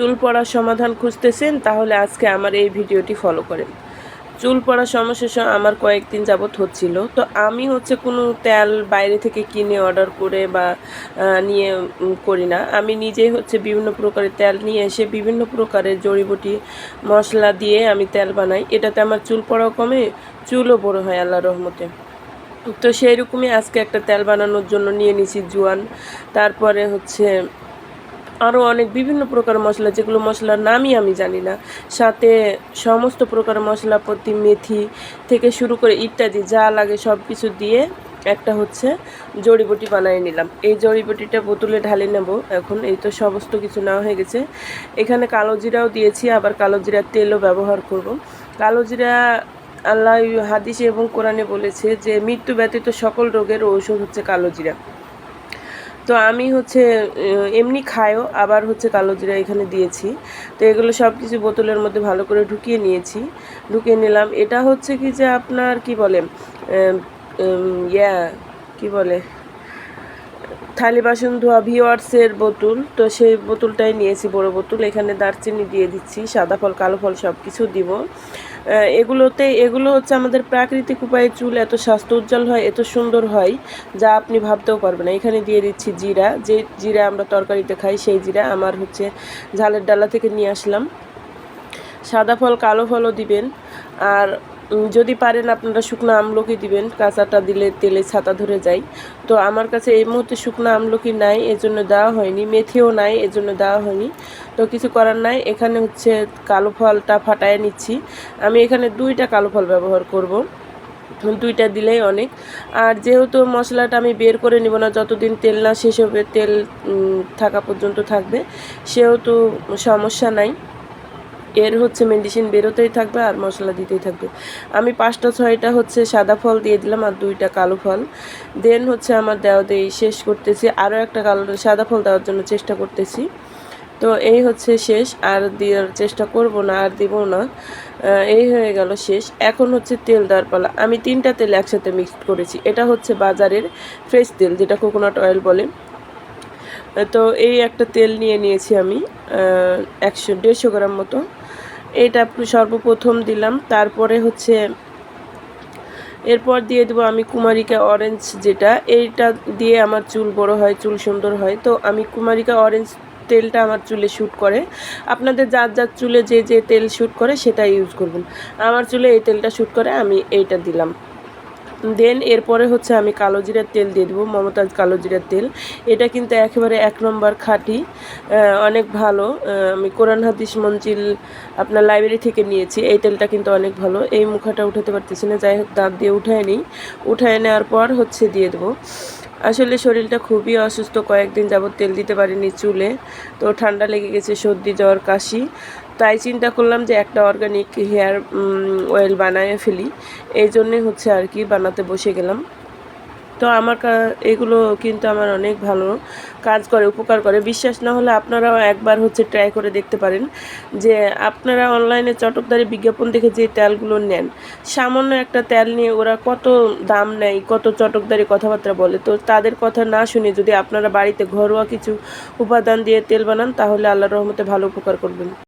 চুল পড়ার সমাধান খুঁজতেছেন, তাহলে আজকে আমার এই ভিডিওটি ফলো করেন। চুল পড়ার সমস্যা আমার কয়েকদিন যাবৎ হচ্ছিল। তো আমি হচ্ছে কোনো তেল বাইরে থেকে কিনে অর্ডার করে বা নিয়ে করি না। আমি নিজেই হচ্ছে বিভিন্ন প্রকারের তেল নিয়ে এসে বিভিন্ন প্রকারের জড়িবুটি, মশলা দিয়ে আমি তেল বানাই। এটাতে আমার চুল পড়াও কমে, চুলও বড় হয় আল্লাহ রহমতে। তো সেই রকমই আজকে একটা তেল বানানোর জন্য নিয়ে নিছি জোয়ান। তারপরে হচ্ছে আরও অনেক বিভিন্ন প্রকার মশলা, যেগুলো মশলার নামই আমি জানি না। সাথে সমস্ত প্রকার মশলাপত্তি মেথি থেকে শুরু করে ইত্যাদি যা লাগে সব কিছু দিয়ে একটা হচ্ছে জড়িবুটি বানিয়ে নিলাম। এই জড়িবুটিটা বোতলে ঢালে নেব এখন, এই তো সমস্ত কিছু নেওয়া হয়ে গেছে। এখানে কালো জিরাও দিয়েছি, আবার কালো জিরার তেলও ব্যবহার করব। কালো জিরা আল্লাহ হাদিসে এবং কোরআনে বলেছে যে, মৃত্যু ব্যতীত সকল রোগের ঔষধ হচ্ছে কালো জিরা। তো আমি হচ্ছে এমনি খায়ও আবার হচ্ছে কালো জিরা এখানে দিয়েছি। তো এগুলো সব কিছু বোতলের মধ্যে ভালো করে ঢুকিয়ে নিয়েছি। ঢুকিয়ে নিলাম। এটা হচ্ছে কি যে আপনার, কি বলে ইয়া, কি বলে থালি বাসন ধোয়া ভিওয়ার্সের বোতল, তো সেই বোতলটাই নিয়েছি বড় বোতল। এখানে দারচিনি দিয়ে দিচ্ছি, সাদা ফল, কালো ফল সব কিছু দিব এগুলোতে, এগুলো হচ্ছে আমাদের প্রাকৃতিক উপায়ে চুল এত স্বাস্থ্য উজ্জ্বল হয়, এত সুন্দর হয়, যা আপনি ভাবতেও পারবেন না। এখানে দিয়ে দিচ্ছি জিরা, যে জিরা আমরা তরকারিতে খাই, সেই জিরা আমার হচ্ছে ঝালের ডালা থেকে নিয়ে আসলাম। সাদা ফল, কালো ফলও দিবেন, আর যদি পারেন আপনারা শুকনো আমলকি দিবেন, কাঁচাটা দিলে তেলে ছাতা ধরে যায়। তো আমার কাছে এই মুহূর্তে শুকনো আমলকি নাই, এজন্য দেওয়া হয়নি। মেথিও নাই, এজন্য দেওয়া হয়নি। তো কিছু করার নাই, এখানে হচ্ছে কালো ফলটা ফাটায় নিচ্ছি। আমি এখানে দুইটা কালো ফল ব্যবহার করব, দুইটা দিলেই অনেক। আর যেহেতু মশলাটা আমি বের করে নিব না, যতদিন তেল না শেষ হবে, তেল থাকা পর্যন্ত থাকবে, সেহেতু সমস্যা নাই। এর হচ্ছে মেডিসিন বেরোতেই থাকবে আর মশলা দিতেই থাকবে। আমি পাঁচটা, ছয়টা হচ্ছে সাদা ফল দিয়ে দিলাম আর দুইটা কালো ফল। দেন হচ্ছে আমার দেওয়া দিয়ে শেষ করতেছি। আরও একটা কালো সাদা ফল দেওয়ার জন্য চেষ্টা করতেছি। তো এই হচ্ছে শেষ। আর দেওয়ার চেষ্টা করব না, আর দিব না। এই হয়ে গেল শেষ। এখন হচ্ছে তেল দেওয়ার পালা। আমি তিনটা তেল একসাথে মিক্সড করেছি। এটা হচ্ছে বাজারের ফ্রেশ তেল, যেটা কোকোনাট অয়েল বলে। তো এই একটা তেল নিয়ে নিয়েছি আমি একশো, দেড়শো গ্রাম মতো। এটা সর্বপ্রথম দিলাম। তারপরে হচ্ছে এরপর দিয়ে দেবো আমি কুমারিকা অরেঞ্জ যেটা। এইটা দিয়ে আমার চুল বড় হয়, চুল সুন্দর হয়। তো আমি কুমারিকা অরেঞ্জ তেলটা আমার চুলে শ্যুট করে। আপনাদের যার যার চুলে যে যে তেল শ্যুট করে সেটা ইউজ করবেন। আমার চুলে এই তেলটা শ্যুট করে আমি এইটা দিলাম। দেন এরপরে হচ্ছে আমি কালো জিরার তেল দিয়ে দেবো, মমতাজ কালো জিরার তেল। এটা কিন্তু একেবারে এক নম্বর খাঁটি অনেক ভালো। আমি কোরআন, হাদিস, মঞ্জিল আপনার লাইব্রেরি থেকে নিয়েছি, এই তেলটা কিন্তু অনেক ভালো। এই মুখাটা উঠাতে পারতেছি না, যাই হোক, দাঁত দিয়ে উঠায় নিই। উঠায় নেওয়ার পর হচ্ছে দিয়ে দেবো। আসলে শরীরটা খুবই অসুস্থ, কয়েকদিন যাবত তেল দিতে পারিনি চুলে। তো ঠান্ডা লেগে গেছে, সর্দি, জ্বর, কাশি। তাই চিন্তা করলাম যে একটা অর্গানিক হেয়ার অয়েল বানায় ফেলি। এই জন্যে হচ্ছে আর কি বানাতে বসে গেলাম। তো আমার এগুলো কিন্তু আমার অনেক ভালো। কাজ করে, উপকার করে। বিশ্বাস না হলে আপনারাও একবার হচ্ছে ট্রাই করে দেখতে পারেন যে আপনারা অনলাইনে চটকদারি বিজ্ঞাপন দেখে যে তেলগুলো নেন, সামান্য একটা তেল নিয়ে ওরা কত দাম নেয়, কত চটকদারি কথাবার্তা বলে। তো তাদের কথা না শুনে যদি আপনারা বাড়িতে ঘরোয়া কিছু উপাদান দিয়ে তেল বানান, তাহলে আল্লাহ রহমতে ভালো উপকার করবেন।